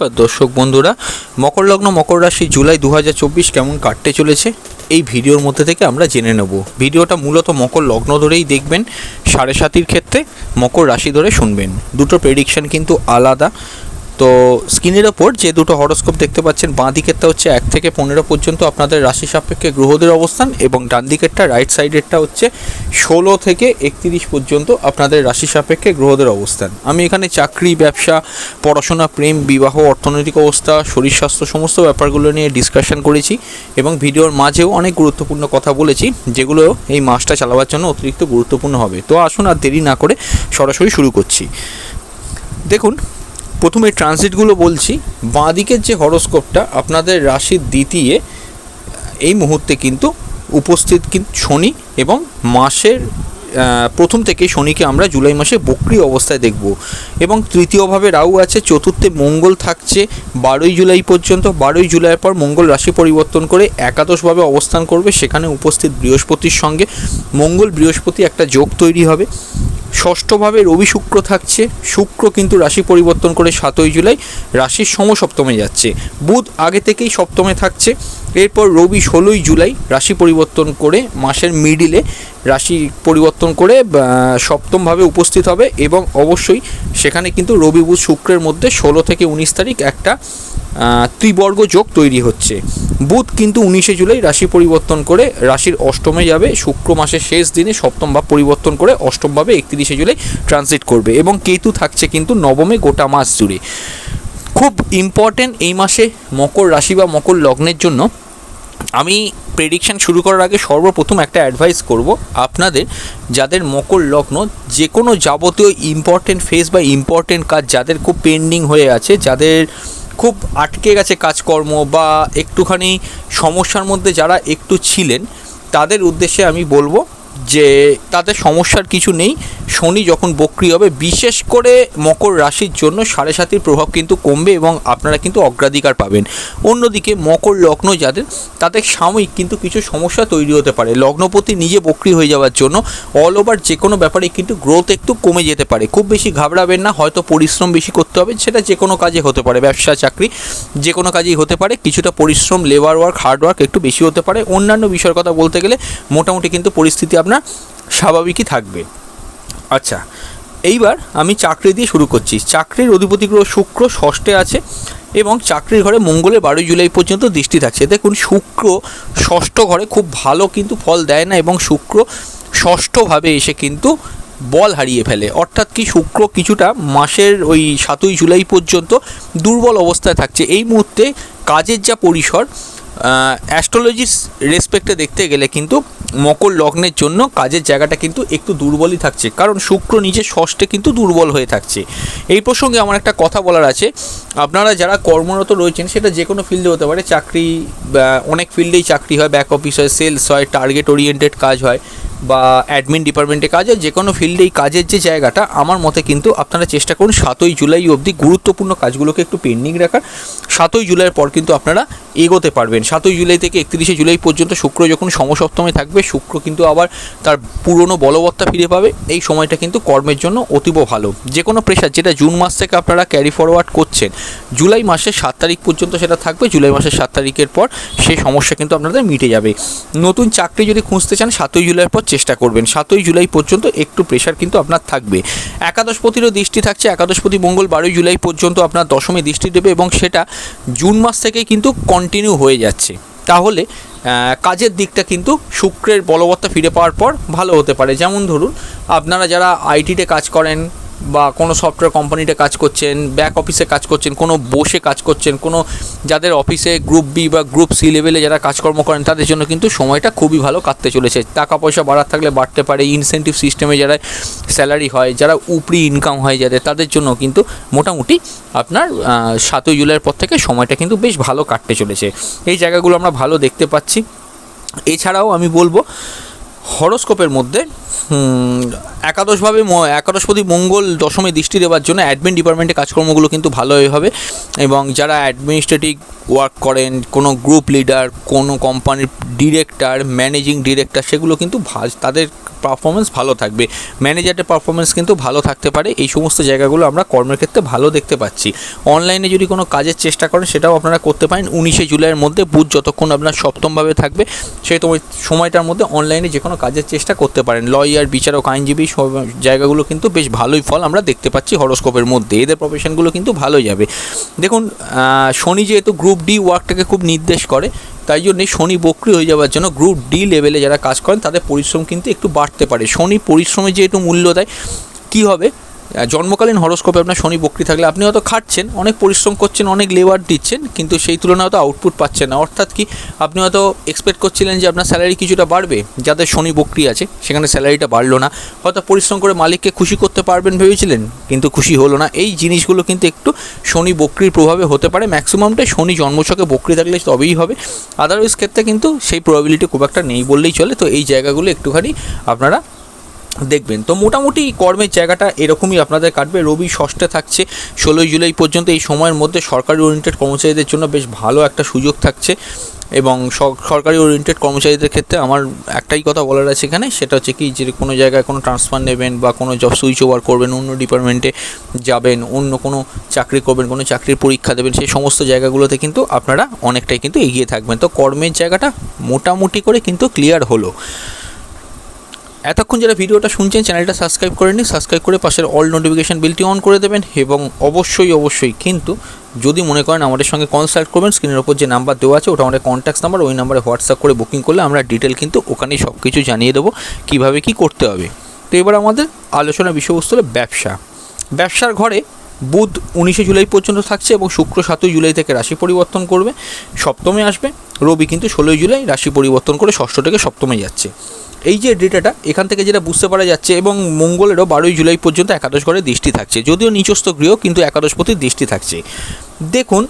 নমস্কার দর্শক বন্ধুরা, মকর লগ্ন, মকর রাশি জুলাই দু হাজার চব্বিশ কেমন কাটতে চলেছে? এই ভিডিওর মধ্যে থেকে আমরা জেনে নেব। ভিডিওটা মূলত মকর লগ্ন ধরেই দেখবেন, সাড়ে সাতির ক্ষেত্রে মকর রাশি ধরে শুনবেন। দুটো প্রেডিকশন কিন্তু আলাদা। তো স্ক্রিনের ওপর যে দুটো হরস্কোপ দেখতে পাচ্ছেন, বাঁ দিকেরটা হচ্ছে এক থেকে পনেরো পর্যন্ত আপনাদের রাশি সাপেক্ষে গ্রহদের অবস্থান এবং ডান দিকেরটা রাইট সাইডেরটা হচ্ছে ষোলো থেকে একত্রিশ পর্যন্ত আপনাদের রাশি সাপেক্ষে গ্রহদের অবস্থান। আমি এখানে চাকরি, ব্যবসা, পড়াশোনা, প্রেম, বিবাহ, অর্থনৈতিক অবস্থা, শরীর স্বাস্থ্য সমস্ত ব্যাপারগুলো নিয়ে ডিসকাশন করেছি এবং ভিডিওর মাঝেও অনেক গুরুত্বপূর্ণ কথা বলেছি, যেগুলো এই মাসটা চালাবার জন্য অতিরিক্ত গুরুত্বপূর্ণ হবে। তো আসুন আর দেরি না করে সরাসরি শুরু করছি। দেখুন প্রথমে ট্রানজিটগুলো বলছি বাঁ দিকের যে হরস্কোপটা আপনাদের রাশির দ্বিতীয়, এই মুহূর্তে কিন্তু উপস্থিত কিন্তু শনি এবং মাসের প্রথম থেকে শনিকে আমরা জুলাই মাসে বক্রি অবস্থায় দেখব। এবং তৃতীয়ভাবে রাহু আছে, চতুর্থে মঙ্গল থাকছে, বারোই জুলাই পর্যন্ত, বারোই জুলাইয়ের পর মঙ্গল রাশি পরিবর্তন করে একাদশভাবে অবস্থান করবে, সেখানে উপস্থিত বৃহস্পতির সঙ্গে মঙ্গল বৃহস্পতি একটা যোগ তৈরি হবে। ষষ্ঠভাবে রবি শুক্র থাকছে। শুক্র কিন্তু রাশি পরিবর্তন করে সাতই জুলাই রাশির সমসপ্তমে যাচ্ছে। বুধ আগে থেকেই সপ্তমে থাকছে। এরপর রবি ষোলোই জুলাই রাশি পরিবর্তন করে মাসের মিডিলে রাশি পরিবর্তন করে সপ্তমভাবে উপস্থিত হবে এবং অবশ্যই সেখানে কিন্তু রবি বুধ শুক্রের মধ্যে ষোলো থেকে উনিশ তারিখ একটা ত্রিবর্গ যোগ তৈরি হচ্ছে। বুধ কিন্তু উনিশে জুলাই রাশি পরিবর্তন করে রাশির অষ্টমে যাবে, শুক্র মাসের শেষ দিনে সপ্তম ভাব পরিবর্তন করে অষ্টমভাবে একত্রিশে জুলাই ট্রানজিট করবে এবং কেতু থাকছে কিন্তু নবমে গোটা মাস জুড়ে। খুব ইম্পর্টেন্ট এই মাসে মকর রাশি বা মকর লগ্নের জন্য আমি প্রেডিকশান শুরু করার আগে সর্বপ্রথম একটা অ্যাডভাইস করব আপনাদের, যাদের মকর লগ্ন যে কোনো যাবতীয় ইম্পর্টেন্ট ফেস বা ইম্পর্টেন্ট কাজ যাদের খুব পেন্ডিং হয়ে আছে, যাদের খুব আটকে গেছে কাজকর্ম বা একটুখানি সমস্যার মধ্যে যারা একটু ছিলেন, তাদের উদ্দেশ্যে আমি বলব যে তাতে সমস্যার কিছু নেই। শনি যখন বক্রি হবে, বিশেষ করে মকর রাশির জন্য সাড়ে সাতির প্রভাব কিন্তু কমবে এবং আপনারা কিন্তু অগ্রাধিকার পাবেন। অন্যদিকে মকর লগ্ন যাদের তাদের সাময়িক কিন্তু কিছু সমস্যা তৈরি হতে পারে। লগ্নপতি নিজে বক্রি হয়ে যাওয়ার জন্য অল ওভার যে কোনো ব্যাপারে কিন্তু গ্রোথ একটু কমে যেতে পারে। খুব বেশি ঘাবড়াবেন না, হয়তো পরিশ্রম বেশি করতে হবে, সেটা যে কোনো কাজে হতে পারে। ব্যবসা, চাকরি যে কোনো কাজেই হতে পারে। কিছুটা পরিশ্রম লেবার ওয়ার্ক হার্ড ওয়ার্ক একটু বেশি হতে পারে। অন্যান্য বিষয়ের কথা বলতে গেলে মোটামুটি কিন্তু পরিস্থিতি আপনার স্বাভাবিকই থাকবে। আচ্ছা এইবার আমি চাকরি দিয়ে শুরু করছি। চাকরির অধিপতি গ্রহ শুক্র ষষ্ঠে আছে এবং চাকরির ঘরে মঙ্গলের বারোই জুলাই পর্যন্ত দৃষ্টি থাকছে। দেখুন, শুক্র ষষ্ঠ ঘরে খুব ভালো কিন্তু ফল দেয় না এবং শুক্র ষষ্ঠভাবে এসে কিন্তু বল হারিয়ে ফেলে। অর্থাৎ কি শুক্র কিছুটা মাসের ওই সাতই জুলাই পর্যন্ত দুর্বল অবস্থায় থাকছে। এই মুহূর্তে কাজের যা পরিসর অ্যাস্ট্রোলজির রেসপেক্টে দেখতে গেলে কিন্তু মকর লগ্নের জন্য কাজের জায়গাটা কিন্তু একটু দুর্বলই থাকছে। কারণ শুক্র নিজে ষষ্ঠে কিন্তু দুর্বল হয়ে থাকছে। এই প্রসঙ্গে আমার একটা কথা বলার আছে। আপনারা যারা কর্মরত রয়েছেন, সেটা যে কোনো ফিল্ডে হতে পারে। চাকরি অনেক ফিল্ডেই চাকরি হয় ব্যাক অফিস হয় সেলস হয় টার্গেট ওরিয়েন্টেড কাজ হয়। বা অ্যাডমিন ডিপার্টমেন্টে কাজ যে কোনো ফিল্ডেই কাজের যে জায়গাটা, আমার মতে কিন্তু আপনারা চেষ্টা করুন সাতই জুলাই অবধি গুরুত্বপূর্ণ কাজগুলোকে একটু পেন্ডিং রাখার। সাতই জুলাইয়ের পর কিন্তু আপনারা এগোতে পারবেন। সাতই জুলাই থেকে একত্রিশে জুলাই পর্যন্ত শুক্র যখন সমসপ্তমে থাকবে, শুক্র কিন্তু আবার তার পুরনো বলবত্তা ফিরে পাবে। এই সময়টা কিন্তু কর্মের জন্য অতীব ভালো। যে কোনো প্রেশার যেটা জুন মাস থেকে আপনারা ক্যারি ফরওয়ার্ড করছেন, জুলাই মাসের সাত তারিখ পর্যন্ত সেটা থাকবে, জুলাই মাসের সাত তারিখের পর সেই সমস্যা কিন্তু আপনাদের মিটে যাবে। নতুন চাকরি যদি খুঁজতে চান, সাতই জুলাইয়ের পর চেষ্টা করবেন। সাতই জুলাই পর্যন্ত একটু প্রেশার কিন্তু আপনার থাকবে। একাদশপতিরও দৃষ্টি থাকছে। একাদশপতি মঙ্গল বারোই জুলাই পর্যন্ত আপনার দশমী দৃষ্টি দেবে এবং সেটা জুন মাস থেকেই কিন্তু কন্টিনিউ হয়ে যাচ্ছে। তাহলে কাজের দিকটা কিন্তু শুক্রের বলবত্তা ফিরে পাওয়ার পর ভালো হতে পারে। যেমন ধরুন, আপনারা যারা আইটিতে কাজ করেন বা কোনো সফটওয়্যার কোম্পানিতে কাজ করছেন ব্যাক অফিসে কাজ করছেন, কোনো বসে কাজ করছেন, কোনো যাদের অফিসে গ্রুপ বি বা গ্রুপ সি লেভেলে যারা কাজকর্ম করেন, তাদের জন্য কিন্তু সময়টা খুবই ভালো কাটতে চলেছে। টাকা পয়সা বাড়ার থাকলে বাড়তে পারে ইনসেন্টিভ সিস্টেমে যারা স্যালারি হয়, যারা উপরি ইনকাম হয়, যাদের, তাদের জন্য কিন্তু মোটামুটি আপনার সাতই জুলাইয়ের পর থেকে সময়টা কিন্তু বেশ ভালো কাটতে চলেছে। এই জায়গাগুলো আমরা ভালো দেখতে পাচ্ছি। এছাড়াও আমি বলব হরস্কোপের মধ্যে একাদশভাবে একাদশপতি মঙ্গল দশমী দৃষ্টি দেওয়ার জন্য অ্যাডমিন ডিপার্টমেন্টের কাজকর্মগুলো কিন্তু ভালোই হবে এবং যারা অ্যাডমিনিস্ট্রেটিভ ওয়ার্ক করেন, কোনো গ্রুপ লিডার কোনো কোম্পানির ডিরেক্টর ম্যানেজিং ডিরেক্টর সেগুলো কিন্তু তাদের পারফরমেন্স ভালো থাকবে। ম্যানেজারের পারফরমেন্স কিন্তু ভালো থাকতে পারে। এই সমস্ত জায়গাগুলো আমরা কর্মের ক্ষেত্রে ভালো দেখতে পাচ্ছি। অনলাইনে যদি কোনো কাজের চেষ্টা করেন, সেটাও আপনারা করতে পারেন। উনিশে জুলাইয়ের মধ্যে বুধ যতক্ষণ আপনার সপ্তমভাবে থাকবে, সেই সময়টার মধ্যে অনলাইনে যে কোনো কাজের চেষ্টা করতে পারেন। লয়ার বিচারক, আইনজীবী, সব জায়গাগুলো কিন্তু বেশ ভালোই ফল আমরা দেখতে পাচ্ছি হরস্কোপের মধ্যে। এদের প্রফেশনগুলো কিন্তু ভালো যাবে। দেখুন শনি যেহেতু গ্রুপ ডি ওয়ার্কটাকে খুব নির্দেশ করে তাই জন্যে শনি বক্রি হয়ে যাওয়ার জন্য গ্রুপ ডি লেভেলে যারা কাজ করেন, তাদের পরিশ্রম কিন্তু একটু বাড়তে পারে। শনি পরিশ্রমে যেহেতু মূল্য দেয়, কী হবে? জন্মকালীন হরস্কোপে আপনার শনি বক্রি থাকলে আপনি হয়তো খাটছেন, অনেক পরিশ্রম করছেন, অনেক লেবার দিচ্ছেন, কিন্তু সেই তুলনায় হয়তো আউটপুট পাচ্ছেন না। অর্থাৎ কি আপনি হয়তো এক্সপেক্ট করছিলেন যে আপনার স্যালারি কিছুটা বাড়বে, যাদের শনি বক্রি আছে, সেখানে স্যালারিটা বাড়লো না। হয়তো পরিশ্রম করে মালিককে খুশি করতে পারবেন ভেবেছিলেন, কিন্তু খুশি হলো না। এই জিনিসগুলো কিন্তু একটু শনি বক্রির প্রভাবে হতে পারে। ম্যাক্সিমামটাই শনি জন্মছকে বক্রি থাকলে তবেই হবে। আদারওয়াইজ ক্ষেত্রে কিন্তু সেই প্রবাবিলিটি খুব একটা নেই বললেই চলে। তো এই জায়গাগুলো একটুখানি আপনারা দেখবেন। তো মোটামুটি কর্মের জায়গাটা এরকমই আপনাদের কাটবে। রবি ষষ্ঠে থাকছে, ষোলোই জুলাই পর্যন্ত এই সময়ের মধ্যে সরকারি ওরিয়েন্টেড কর্মচারীদের জন্য বেশ ভালো একটা সুযোগ থাকছে এবং সর- সরকারি ওরিয়েন্টেড কর্মচারীদের ক্ষেত্রে আমার একটাই কথা বলার আছে এখানে, সেটা হচ্ছে কি যে কোনো জায়গায় কোনো ট্রান্সফার নেবেন বা কোনো জব সুইচ ওভার করবেন, অন্য ডিপার্টমেন্টে যাবেন, অন্য কোনো চাকরি করবেন, কোনো চাকরির পরীক্ষা দেবেন, সেই সমস্ত জায়গাগুলোতে কিন্তু আপনারা অনেকটাই কিন্তু এগিয়ে থাকবেন। তো কর্মের জায়গাটা মোটামুটি করে কিন্তু ক্লিয়ার হলো। এতক্ষণ যারা ভিডিওটা শুনছেন, চ্যানেলটা সাবস্ক্রাইব করে নিন সাবস্ক্রাইব করে পাশের অল নোটিফিকেশান বিলটি অন করে দেবেন এবং অবশ্যই অবশ্যই কিন্তু যদি মনে করেন আমাদের সঙ্গে কনসাল্ট করবেন স্ক্রিনের ওপর যে নাম্বার দেওয়া আছে, ওটা আমাদের কন্ট্যাক্ট নাম্বার ওই নাম্বারে হোয়াটসঅ্যাপ করে বুকিং করলে আমরা ডিটেল কিন্তু ওখানেই সব কিছু জানিয়ে দেবো কীভাবে কী করতে হবে। তো এবার আমাদের আলোচনার বিষয়বস্তু হলো ব্যবসা। ব্যবসার ঘরে বুধ উনিশে জুলাই পর্যন্ত থাকছে এবং শুক্র সাতই জুলাই থেকে রাশি পরিবর্তন করবে, সপ্তমে আসবে, রবি কিন্তু ষোলোই জুলাই রাশি পরিবর্তন করে ষষ্ঠ থেকে সপ্তমে যাচ্ছে। এই যে ডেটাটা, এখান থেকে যেটা বুঝতে পারা যাচ্ছে এবং মঙ্গলেরও বারোই জুলাই পর্যন্ত একাদশ ঘরে দৃষ্টি থাকছে। যদিও নিচস্থ গৃহ, কিন্তু একাদশ একাদশপতির দৃষ্টি থাকছে। দেখুন,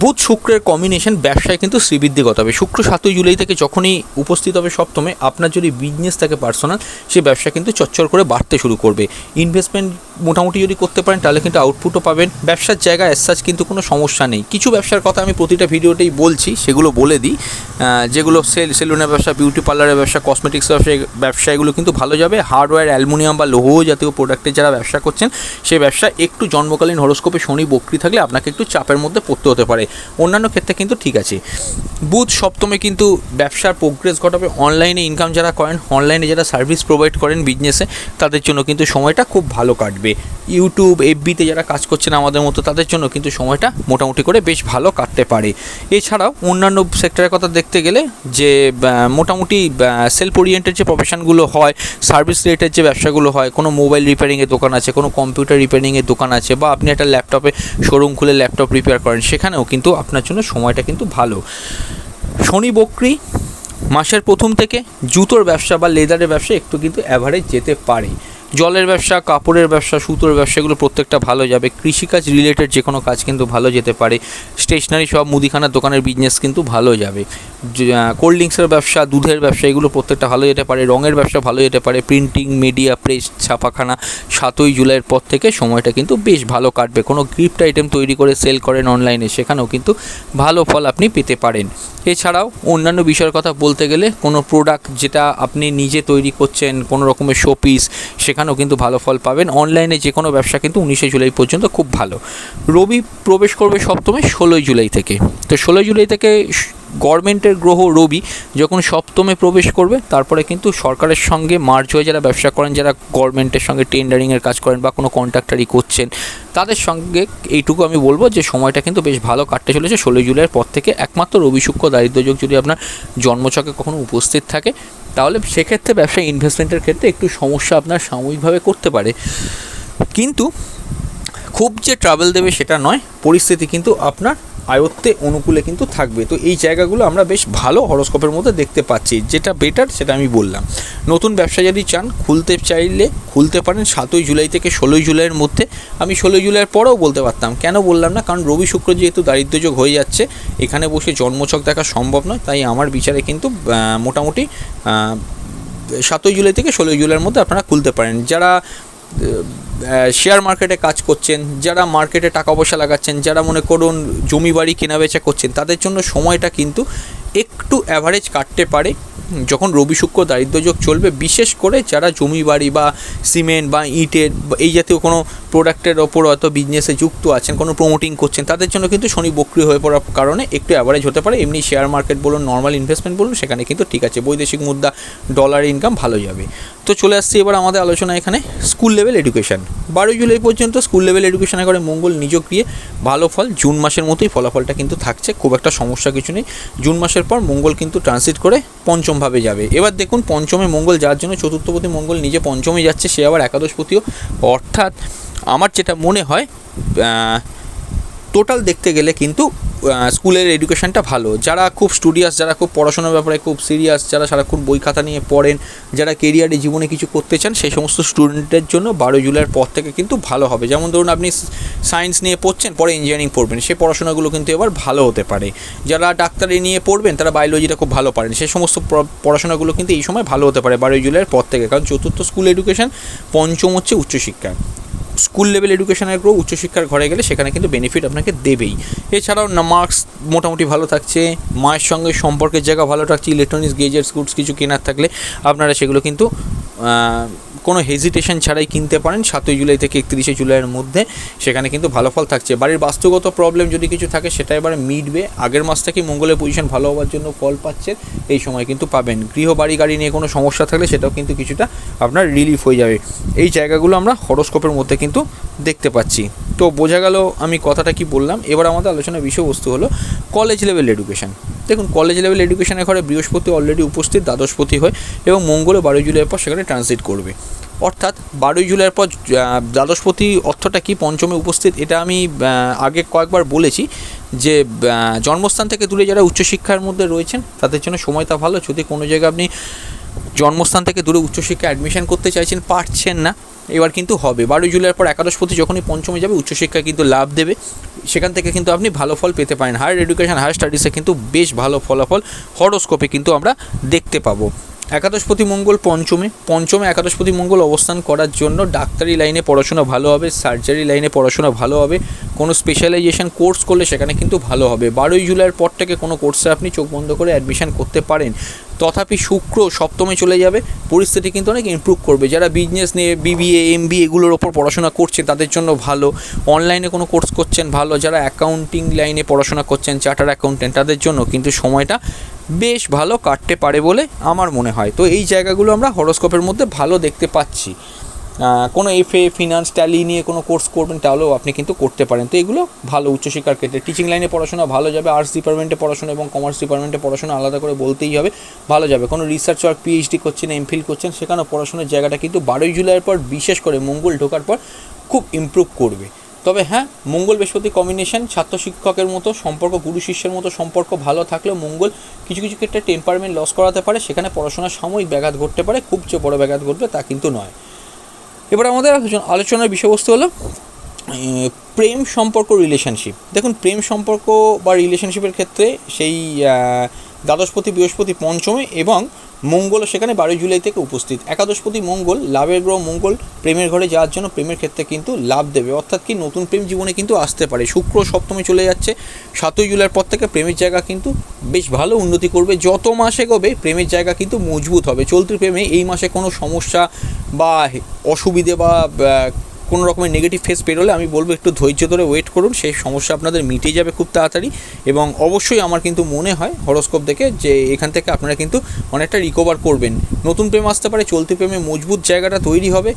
বুধ শুক্রের কম্বিনেশন ব্যবসায় কিন্তু শ্রীবৃদ্ধি হবে শুক্র সাতই জুলাই থেকে যখনই উপস্থিত হবে সপ্তমে, আপনার যদি বিজনেস থাকে পার্সোনাল সে ব্যবসা কিন্তু চচ্চর করে বাড়তে শুরু করবে। ইনভেস্টমেন্ট মোটামুটি যদি করতে পারেন, তাহলে কিন্তু আউটপুটও পাবেন। ব্যবসার জায়গায় অ্যাজ কিন্তু কোনো সমস্যা নেই। কিছু ব্যবসার কথা আমি প্রতিটা ভিডিওতেই বলছি, সেগুলো বলে দিই। যেগুলো সেল সেলুনের ব্যবসা বিউটি পার্লারের ব্যবসা কসমেটিক্স ব্যবসা ব্যবসা, এগুলো কিন্তু ভালো যাবে। হার্ডওয়্যার অ্যালুমিনিয়াম বা লৌহ জাতীয় প্রোডাক্টের যারা ব্যবসা করছেন সেই ব্যবসা একটু জন্মকালীন হরস্কোপে শনি, বক্রি থাকলে আপনাকে একটু চাপের মধ্যে পড়তে হতে পারে। অন্যান্য ক্ষেত্রে কিন্তু ঠিক আছে। বুধ সপ্তমে কিন্তু ব্যবসার প্রোগ্রেস ঘটাবে। অনলাইনে ইনকাম যারা করেন অনলাইনে যারা সার্ভিস প্রোভাইড করেন বিজনেসে তাদের জন্য কিন্তু সময়টা খুব ভালো কাটবে। ইউটিউব এফবিতে যারা কাজ করছেন আমাদের মতো, তাদের জন্য কিন্তু সময়টা মোটামুটি করে বেশ ভালো কাটতে পারে। এছাড়াও অন্যান্য সেক্টরের কথা দেখতে গেলে যে মোটামুটি সেলফ ওরিয়েন্টেড যে প্রফেশনগুলো হয় সার্ভিস রিলেটেড যে ব্যবসাগুলো হয়, কোনো মোবাইল রিপেয়ারিংয়ের দোকান আছে, কোনো কম্পিউটার রিপেয়ারিংয়ের দোকান আছে, বা আপনি একটা ল্যাপটপে শোরুম খুলে ল্যাপটপ রিপেয়ার করেন, সেখানেও কিন্তু আপনার জন্য সময়টা কিন্তু ভালো। শনি বকরি মাসের প্রথম থেকে জুতোর ব্যবসা বা লেদারের ব্যবসা একটু কিন্তু অ্যাভারেজ যেতে পারে। জলের ব্যবসা, কাপড়ের ব্যবসা, সুতোর ব্যবসা, এগুলো প্রত্যেকটা ভালো যাবে। কৃষিকাজ রিলেটেড যে কোনো কাজ কিন্তু ভালো যেতে পারে। স্টেশনারি সব মুদিখানার দোকানের বিজনেস কিন্তু ভালো যাবে। কোল্ড ড্রিঙ্কসের ব্যবসা, দুধের ব্যবসা, এগুলো প্রত্যেকটা ভালো যেতে পারে। রঙের ব্যবসা ভালো যেতে পারে। প্রিন্টিং মিডিয়া প্রেস ছাপাখানা, সাতই জুলাইয়ের পর থেকে সময়টা কিন্তু বেশ ভালো কাটবে। কোনো গিফট আইটেম তৈরি করে সেল করেন অনলাইনে সেখানেও কিন্তু ভালো ফল আপনি পেতে পারেন। এছাড়াও অন্যান্য বিষয়ের কথা বলতে গেলে কোনো প্রোডাক্ট যেটা আপনি নিজে তৈরি করছেন, কোনো রকমের শোপিস সেখানেও কিন্তু ভালো ফল পাবেন। অনলাইনে যে কোনো ব্যবসা কিন্তু উনিশে জুলাই পর্যন্ত খুব ভালো। রবি প্রবেশ করবে সপ্তমে, ষোলোই জুলাই থেকে। তো ষোলোই জুলাই থেকে গভর্নমেন্টের গ্রহ রবি যখন সপ্তমে প্রবেশ করবে, তারপরে কিন্তু সরকারের সঙ্গে মার্চ হয়ে যারা ব্যবসা করেন, যারা গভর্নমেন্টের সঙ্গে টেন্ডারিংয়ের কাজ করেন বা কোনো কন্ট্রাক্টারি করছেন, তাদের সঙ্গে এইটুকু আমি বলব যে সময়টা কিন্তু বেশ ভালো কাটতে চলেছে। ষোলোই জুলাইয়ের পর থেকে একমাত্র রবি শুক্র দারিদ্র্যযোগ যদি আপনার জন্মছকে কখনো উপস্থিত থাকে, তাহলে সেক্ষেত্রে ব্যবসা ইনভেস্টমেন্টের ক্ষেত্রে একটু সমস্যা আপনার সাময়িকভাবে করতে পারে। কিন্তু খুব যে ট্রাভেল দেবে সেটা নয়, পরিস্থিতি কিন্তু আপনার আয়ত্তে অনুকূলে কিন্তু থাকবে। তো এই জায়গাগুলো আমরা বেশ ভালো হরস্কোপের মধ্যে দেখতে পাচ্ছি। যেটা বেটার সেটা আমি বললাম। নতুন ব্যবসা যদি চান, খুলতে চাইলে খুলতে পারেন সাতই জুলাই থেকে ষোলোই জুলাইয়ের মধ্যে। আমি ষোলোই জুলাইয়ের পরেও বলতে পারতাম, কেন বললাম না? কারণ রবি শুক্র যেহেতু দারিদ্র্যযোগ হয়ে যাচ্ছে, এখানে বসে জন্মছক দেখা সম্ভব নয়। তাই আমার বিচারে কিন্তু মোটামুটি সাতই জুলাই থেকে ষোলোই জুলাইয়ের মধ্যে আপনারা খুলতে পারেন। যারা শেয়ার মার্কেটে কাজ করছেন, যারা মার্কেটে টাকা পয়সা লাগাচ্ছেন, যারা মনে করুন জমি বাড়ি কেনাবেচা করছেন, তাদের জন্য সময়টা কিন্তু একটু অ্যাভারেজ কাটতে পারে। যখন রবি শুক্র দারিদ্র যোগ চলবে, বিশেষ করে যারা জমি বাড়ি বা সিমেন্ট বা ইটের এই জাতীয় কোনো প্রোডাক্টের ওপর হয়তো বিজনেসে যুক্ত আছেন, কোনো প্রমোটিং করছেন, তাদের জন্য কিন্তু শনি বক্রি হয়ে পড়ার কারণে একটু অ্যাভারেজ হতে পারে। এমনি শেয়ার মার্কেট বলুন নর্মাল ইনভেস্টমেন্ট বলুন, সেখানে কিন্তু ঠিক আছে। বৈদেশিক মুদ্রা ডলার ইনকাম ভালো যাবে। তো চলে আসছি এবার আমাদের আলোচনা এখানে স্কুল লেভেল এডুকেশন বারোই জুলাই পর্যন্ত স্কুল লেভেল এডুকেশনে করে মঙ্গল নিজ দিয়ে ভালো ফল, জুন মাসের মতোই ফলাফলটা কিন্তু থাকছে, খুব একটা সমস্যা কিছু নেই। জুন মাসের পর মঙ্গল কিন্তু ট্রানজিট করে পঞ্চমভাবে যাবে। এবার দেখুন পঞ্চমে মঙ্গল, যার জন্য চতুর্থপতি মঙ্গল নিজে পঞ্চমে যাচ্ছে, সে আবার একাদশপতিও। অর্থাৎ আমার যেটা মনে হয় টোটাল দেখতে গেলে কিন্তু স্কুলের এডুকেশনটা ভালো। যারা খুব স্টুডিয়াস যারা খুব পড়াশোনার ব্যাপারে খুব সিরিয়াস যারা সারাক্ষণ বই খাতা নিয়ে পড়েন, যারা কেরিয়ারে জীবনে কিছু করতে চান, সেই সমস্ত স্টুডেন্টের জন্য বারো জুলাইয়ের পর থেকে কিন্তু ভালো হবে। যেমন ধরুন, আপনি সায়েন্স নিয়ে পড়ছেন, পরে ইঞ্জিনিয়ারিং পড়বেন, সেই পড়াশোনাগুলো কিন্তু এবার ভালো হতে পারে। যারা ডাক্তারি নিয়ে পড়বেন, তারা বায়োলজিটা খুব ভালো পারেন। সেই সমস্ত পড়াশোনাগুলো কিন্তু এই সময় ভালো হতে পারে, বারোই জুলাইয়ের পর থেকে। কারণ চতুর্থ স্কুল এডুকেশন পঞ্চম হচ্ছে উচ্চশিক্ষা। স্কুল লেভেল এডুকেশনের গ্রো উচ্চশিক্ষার ঘরে গেলে সেখানে কিন্তু বেনিফিট আপনাকে দেবেই। এছাড়াও না মার্কস মোটামুটি ভালো থাকছে, মায়ের সঙ্গে সম্পর্কের জায়গা ভালো থাকছে ইলেকট্রনিক্স গেজেটস গুডস কিছু কেনার থাকলে আপনারা সেগুলো কিন্তু কোনো হেজিটেশন ছাড়াই কিনতে পারেন। সাতই জুলাই থেকে একত্রিশে জুলাইয়ের মধ্যে সেখানে কিন্তু ভালো ফল থাকছে। বাড়ির বাস্তুগত প্রবলেম যদি কিছু থাকে, সেটা এবার মিটবে। আগের মাস থেকেই মঙ্গলের পজিশন ভালো হওয়ার জন্য ফল পাচ্ছে, এই সময় কিন্তু পাবেন। গৃহ, বাড়ি, গাড়ি নিয়ে কোনো সমস্যা থাকলে সেটাও কিন্তু কিছুটা আপনার রিলিফ হয়ে যাবে। এই জায়গাগুলো আমরা হরোস্কোপের মধ্যে কিন্তু দেখতে পাচ্ছি। তো বোঝা গেল আমি কথাটা কি বললাম। এবার আমাদের আলোচনার বিষয়বস্তু হলো কলেজ লেভেল এডুকেশন দেখুন কলেজ লেভেল এডুকেশনের ঘরে বৃহস্পতি অলরেডি উপস্থিত, দ্বাদশপতি হয় এবং মঙ্গলও বারোই জুলাইয়ের পর সেখানে ট্রানজিট করবে। অর্থাৎ বারোই জুলাইয়ের পর দ্বাদশপতি অর্থটা কি, পঞ্চমে উপস্থিত, এটা আমি আগে কয়েকবার বলেছি যে জন্মস্থান থেকে দূরে যারা উচ্চশিক্ষার মধ্যে রয়েছেন, তাদের জন্য সময়টা ভালো। যদি কোনো জায়গায় আপনি জন্মস্থান থেকে দূরে উচ্চশিক্ষা অ্যাডমিশন করতে চাইছেন, পারছেন না। এবার কিন্তু হবে। বারোই জুলাইয়ের পর একাদশপতি যখনই পঞ্চমে যাবে উচ্চশিক্ষা কিন্তু লাভ দেবে। সেখান থেকে কিন্তু আপনি ভালো ফল পেতে পারেন। হায়ার এডুকেশন হায়ার স্টাডিজে কিন্তু বেশ ভালো ফলাফল। হরোস্কোপে কিন্তু আমরা দেখতে পাবো। একাদশপতি মঙ্গল পঞ্চমে। পঞ্চমে একাদশপতি মঙ্গল অবস্থান করার জন্য ডাক্তারি লাইনে পড়াশোনা ভালো হবে, সার্জারি লাইনে পড়াশোনা ভালো হবে, কোনো স্পেশালাইজেশন কোর্স করলে সেখানে কিন্তু ভালো হবে। বারোই জুলাইয়ের পর থেকে কোনো কোর্সে আপনি চোখ বন্ধ করে অ্যাডমিশন করতে পারেন। তথাপি শুক্র সপ্তমে চলে যাবে, পরিস্থিতি কিন্তু অনেক ইমপ্রুভ করবে। যারা বিজনেস নিয়ে বিবিএ এমবি এগুলোর ওপর পড়াশোনা করছে, তাদের জন্য ভালো। অনলাইনে কোনো কোর্স করছেন ভালো। যারা অ্যাকাউন্টিং লাইনে পড়াশোনা করছেন চার্টার অ্যাকাউন্টেন্ট তাদের জন্য কিন্তু সময়টা বেশ ভালো কাটতে পারে বলে আমার মনে হয়। তো এই জায়গাগুলো আমরা হরোস্কোপের মধ্যে ভালো দেখতে পাচ্ছি। কোনো এফএ, ফিনান্স, ট্যালি নিয়ে কোনো কোর্স করবেন তাহলেও আপনি কিন্তু করতে পারেন। তো এগুলো ভালো উচ্চশিক্ষার ক্ষেত্রে। টিচিং লাইনে পড়াশোনা ভালো যাবে আর্টস ডিপার্টমেন্টে পড়াশোনা এবং কমার্স ডিপার্টমেন্টে পড়াশোনা আলাদা করে বলতেই হবে, ভালো যাবে। কোনো রিসার্চ ওয়ার্ক পিএইচডি করছেন এমফিল করছেন সেখানেও পড়াশোনার জায়গাটা কিন্তু বারোই জুলাইয়ের পর বিশেষ করে মঙ্গল ঢোকার পর খুব ইমপ্রুভ করবে। তবে হ্যাঁ মঙ্গল বৃহস্পতি কম্বিনেশন ছাত্র শিক্ষকের মতো সম্পর্ক, গুরু শিষ্যের মতো সম্পর্ক ভালো থাকলেও মঙ্গল কিছু কিছু ক্ষেত্রে টেম্পারমেন্ট লস করাতে পারে, সেখানে পড়াশোনার সাময়িক ব্যাঘাত ঘটতে পারে, খুব যে বড় ব্যাঘাত ঘটবে তা কিন্তু নয়। এবার আমাদের আলোচনা- আলোচনার বিষয়বস্তু হলো প্রেম সম্পর্ক রিলেশনশিপ দেখুন, প্রেম সম্পর্ক বা রিলেশনশিপের ক্ষেত্রে সেই দ্বাদশপতি বৃহস্পতি পঞ্চমে এবং মঙ্গল সেখানে বারোই জুলাই থেকে উপস্থিত। একাদশপতি মঙ্গল, লাভের গ্রহ মঙ্গল, প্রেমের ঘরে যাওয়ার জন্য প্রেমের ক্ষেত্রে কিন্তু লাভ দেবে। অর্থাৎ কি নতুন প্রেম জীবনে কিন্তু আসতে পারে। শুক্র সপ্তমে চলে যাচ্ছে। সাতই জুলাইয়ের পর থেকে প্রেমের জায়গা কিন্তু বেশ ভালো উন্নতি করবে। যত মাসে গবে প্রেমের জায়গা কিন্তু মজবুত হবে। চলতি প্রেমে এই মাসে কোনো সমস্যা বা অসুবিধে বা কোনো রকমের নেগেটিভ ফেস বেরোলে আমি বলব একটু ধৈর্য ধরে ওয়েট করুন, সেই সমস্যা আপনাদের মিটে যাবে খুব তাড়াতাড়ি। এবং অবশ্যই আমার কিন্তু মনে হয় হরস্কোপ দেখে যে এখান থেকে আপনারা কিন্তু অনেকটা রিকভার করবেন। নতুন প্রেম আসতে পারে, চলতি প্রেমে মজবুত জায়গাটা তৈরি হবে।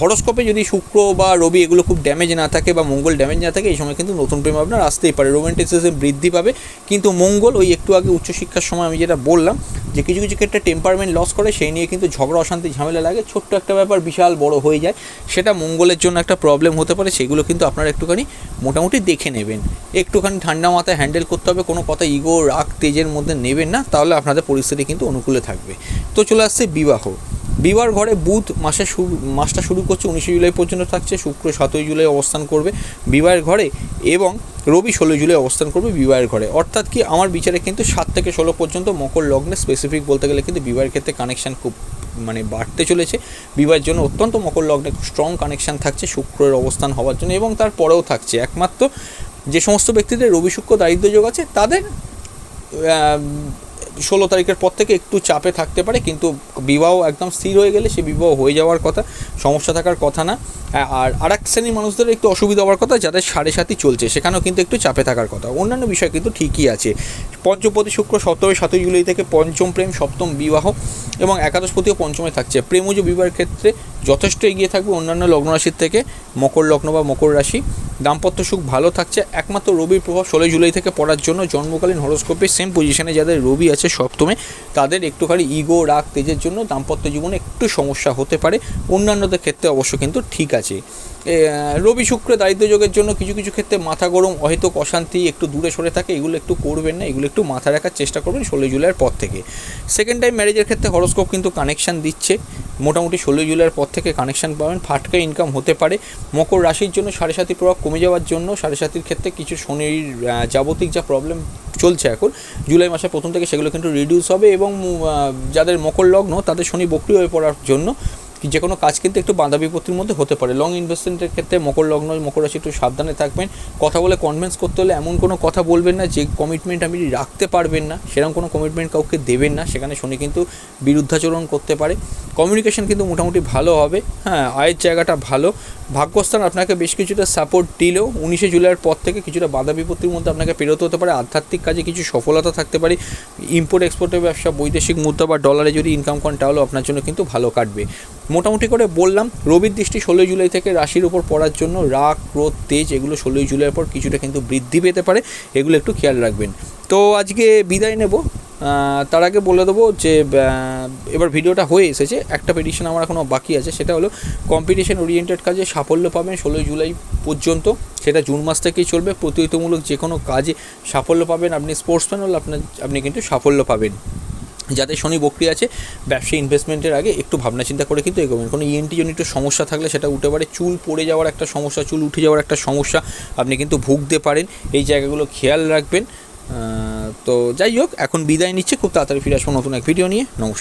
হরোস্কোপে যদি শুক্র বা রবি এগুলো খুব ড্যামেজ না থাকে বা মঙ্গল ড্যামেজ না থাকে, এই সময় কিন্তু নতুন প্রেম আপনার আসতেই পারে। রোমান্টিসিজম বৃদ্ধি পাবে। কিন্তু মঙ্গল ওই একটু আগে উচ্চশিক্ষার সময় আমি যেটা বললাম, যে কিছু কিছু ক্ষেত্রে টেম্পারমেন্ট লস করে, সেই নিয়ে কিন্তু ঝগড়া, অশান্তি, ঝামেলা লাগে। ছোট্ট একটা ব্যাপার বিশাল বড় হয়ে যায়। সেটা মঙ্গলের জন্য একটা প্রবলেম হতে পারে। সেগুলো কিন্তু আপনারা একটুখানি মোটামুটি দেখে নেবেন। একটুখানি ঠান্ডা মাথায় হ্যান্ডেল করতে হবে। কোনো কথা ইগো রাগ, তেজের মধ্যে নেবেন না। তাহলে আপনাদের পরিস্থিতি কিন্তু অনুকূলে থাকবে। তো চলে আসছে বিবাহ। বিবাহ ঘরে বুধ মাসে শুরু মাসটা শুরু করছে উনিশে জুলাই পর্যন্ত থাকছে, শুক্র সাতই জুলাই অবস্থান করবে বিবাহের ঘরে এবং রবি ষোলো জুলাই অবস্থান করবে বিবাহের ঘরে। অর্থাৎ কি আমার বিচারে কিন্তু সাত থেকে ষোলো পর্যন্ত মকর লগ্নে স্পেসিফিক বলতে গেলে কিন্তু বিবাহের ক্ষেত্রে কানেকশান খুব মানে বাড়তে চলেছে। বিবাহের জন্য অত্যন্ত মকর লগ্নে স্ট্রং কানেকশান থাকছে, শুক্রের অবস্থান হওয়ার জন্য এবং তার পরেও থাকছে। একমাত্র যে সমস্ত ব্যক্তিদের রবি, শুক্র দারিদ্র যোগ আছে, তাদের ষোলো তারিখের পর থেকে একটু চাপে থাকতে পারে, কিন্তু বিবাহ একদম স্থির হয়ে গেলে সে বিবাহ হয়ে যাওয়ার কথা, সমস্যা থাকার কথা না। আর আর এক শ্রেণির মানুষদের একটু অসুবিধা হওয়ার কথা, যাদের সাড়ে সাতই চলছে, সেখানেও কিন্তু একটু চাপে থাকার কথা। অন্যান্য বিষয় কিন্তু ঠিকই আছে। পঞ্চপতি শুক্র, সপ্তমে, সাতই জুলাই থেকে পঞ্চম প্রেম, সপ্তম বিবাহ এবং একাদশপতিও পঞ্চমে থাকছে। প্রেমজ বিবাহের ক্ষেত্রে যথেষ্ট এগিয়ে থাকবে অন্যান্য লগ্ন রাশির থেকে, মকর লগ্ন বা মকর রাশি। দাম্পত্য সুখ ভালো থাকছে। একমাত্র রবির প্রভাব ষোলোই জুলাই থেকে পড়ার জন্য জন্মকালীন হরোস্কোপে সেম পজিশনে যাদের রবি আছে সপ্তমে। তাদের একটুখানি ইগো রাগ, তেজের জন্য দাম্পত্য জীবনে একটু সমস্যা হতে পারে। অন্যান্যদের ক্ষেত্রে অবশ্য কিন্তু ঠিক আছে। রবি শুক্র দারিদ্র যোগের জন্য কিছু কিছু ক্ষেত্রে মাথা গরম, অহেতুক অশান্তি, একটু দূরে সরে থাকে, এগুলো একটু করবেন না, এগুলো একটু মাথা রাখার চেষ্টা করবেন ষোলোই জুলাইয়ের পর থেকে। সেকেন্ড টাইম ম্যারেজের ক্ষেত্রে হরোস্কোপ কিন্তু কানেকশান দিচ্ছে। মোটামুটি ষোলোই জুলাইয়ের পর থেকে কানেকশান পাবেন, ফাটকা ইনকাম হতে পারে। মকর রাশির জন্য সাড়ে সাতির প্রভাব কমে যাওয়ার জন্য সাড়ে সাতির ক্ষেত্রে কিছু শনির যাবতিক যা প্রবলেম চলছে এখন, জুলাই মাসের প্রথম থেকে সেগুলো কিন্তু রিডিউস হবে এবং যাদের মকর লগ্ন, তাদের শনি বক্রি হয়ে পড়ার জন্য যে কোনো কাজ কিন্তু একটু বাঁধা বিপত্তির মধ্যে হতে পারে। লং ইনভেস্টমেন্টের ক্ষেত্রে মকর লগ্ন, মকর রাশি একটু সাবধানে থাকবেন। কথা বলে কনভিন্স করতে হলে এমন কোনো কথা বলবেন না যে কমিটমেন্ট আপনি রাখতে পারবেন না। সেরকম কোনো কমিটমেন্ট কাউকে দেবেন না। সেখানে শনি কিন্তু বিরুদ্ধাচরণ করতে পারে। কমিউনিকেশন কিন্তু মোটামুটি ভালো হবে। হ্যাঁ আয়ের জায়গাটা ভালো। ভাগ্যস্থান আপনাকে বেশ কিছুটা সাপোর্ট দিলেও উনিশে জুলাইয়ের পর থেকে কিছুটা বাধা বিপত্তির মধ্যে আপনাকে পেরোতে হতে পারে। আধ্যাত্মিক কাজে কিছু সফলতা থাকতে পারে। ইম্পোর্ট এক্সপোর্টের ব্যবসা, বৈদেশিক মুদ্রা বা ডলারে যদি ইনকাম করেন তাহলেও আপনার জন্য কিন্তু ভালো কাটবে। মোটামুটি করে বললাম, রবির দৃষ্টি ষোলোই জুলাই থেকে রাশির উপর পড়ার জন্য রাগ, ক্রোধ, তেজ এগুলো ষোলোই জুলাইয়ের পর কিছুটা কিন্তু বৃদ্ধি পেতে পারে। এগুলো একটু খেয়াল রাখবেন। তো আজকে বিদায় নেব। তার আগে বলে দেবো যে এবার ভিডিওটা হয়ে এসেছে, একটা পেডিশন আমার এখনও বাকি আছে, সেটা হলো কম্পিটিশন ওরিয়েন্টেড কাজে সাফল্য পাবেন ষোলোই জুলাই পর্যন্ত, সেটা জুন মাস থেকেই চলবে প্রতিযোগিতামূলক যে কোনো কাজে সাফল্য পাবেন, আপনি স্পোর্টসম্যান হলে আপনার আপনি কিন্তু সাফল্য পাবেন। যাদের শনি বকরি আছে, ব্যবসায়ী ইনভেস্টমেন্টের আগে একটু ভাবনা চিন্তা করে কিন্তু এগোবেন, কোনো ইএনটি জন্য একটু সমস্যা থাকলে সেটা উঠে পারে, চুল পড়ে যাওয়ার একটা সমস্যা, চুল উঠে যাওয়ার একটা সমস্যা, আপনি কিন্তু ভুগতে পারেন, এই জায়গাগুলো খেয়াল রাখবেন। তো যাই হোক, এখন বিদায় নিচ্ছে। খুব তাড়াতাড়ি ফিরে আসব নতুন এক ভিডিও নিয়ে। নমস্কার।